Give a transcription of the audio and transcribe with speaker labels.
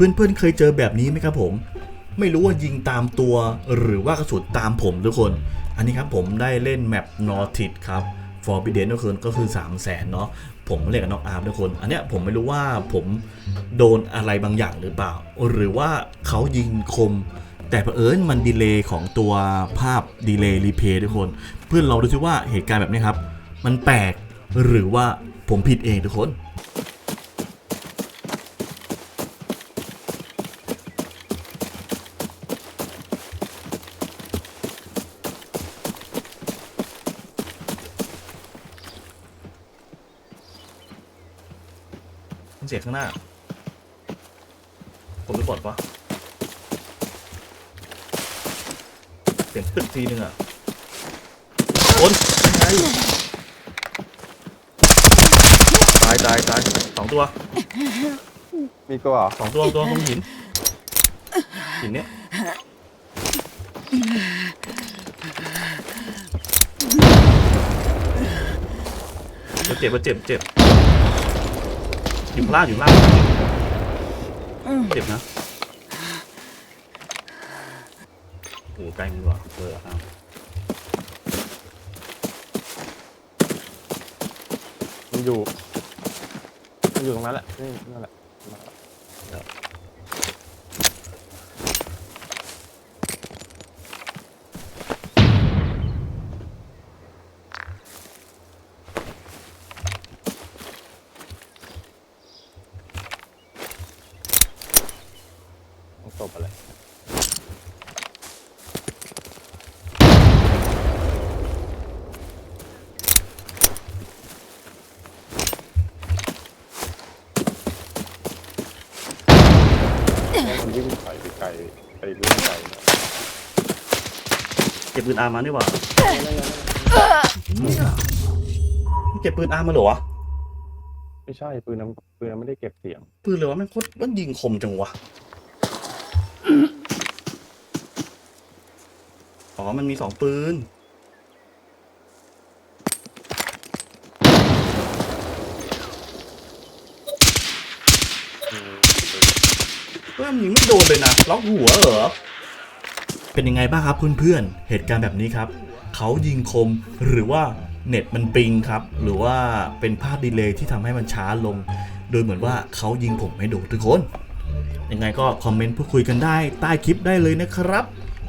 Speaker 1: พื่อนๆเคยเจอแบบนี้ไหมครับผม ไม่รู้ว่ายิงตามตัวหรือว่ากระสุนตามผมทุกคน อันนี้ครับผมได้เล่นแมปนอติดครับ Forbidden ก็คือก็คือ 3 0 0แสนเนาะผมเล่นกับน้องอาร์มทุกคน อันเนี้ยผมไม่รู้ว่าผมโดนอะไรบางอย่างหรือเปล่า หรือว่าเขายิงคม แต่เผอิญมันดีเลย์ของตัวภาพดีเลย์รีเพย์ทุกคน เพื่อนเราดูซิว่าเหตุการณ์แบบนี้ครับ มันแปลกหรือว่าผมผิดเองทุกคน เสียงข้างหน้า ผมไม่ปลดปะเสียงตึกทีนึงอะคนไงตายตายตายสองตัว
Speaker 2: มีตัวเหรอ
Speaker 1: สองตัวตัวตรงหินหินเนี้ยเจ็บเจ็บเจ็บ อยู่ข้างล่างอยู่ข้างล่างเจ็บนะโอ้ใกล้มือว่ะเออเอา
Speaker 2: มันอยู่มันอยู่ตรงนั้นแหละนี่นั่นแหละ ต้องตบอะไร มันวิ่งไปไกลไปเรื่อยไกลนะ
Speaker 1: เก็บปืนอาร์มาดีกว่าเก็บปืนอาร์มาเหรอวะ
Speaker 2: ไม่ใช่ปืนน้ำปืนน้ำไม่ได้เก็บเสียง
Speaker 1: ปืนเลยวะแม่งโคตรมันยิงคมจังวะ อ๋อ มันมีสองปืน เพื่อนยิงไม่โดนเลยนะ ล็อกหัวเหรอ เป็นยังไงบ้างครับเพื่อนๆ เหตุการณ์แบบนี้ครับ เขายิงคมหรือว่าเน็ตมันปิงครับ หรือว่าเป็นภาพดีเลย์ที่ทำให้มันช้าลง โดยเหมือนว่าเขายิงผมไม่โดนทุกคน ยังไงก็คอมเมนต์พูดคุยกันได้ใต้คลิปได้เลยนะครับ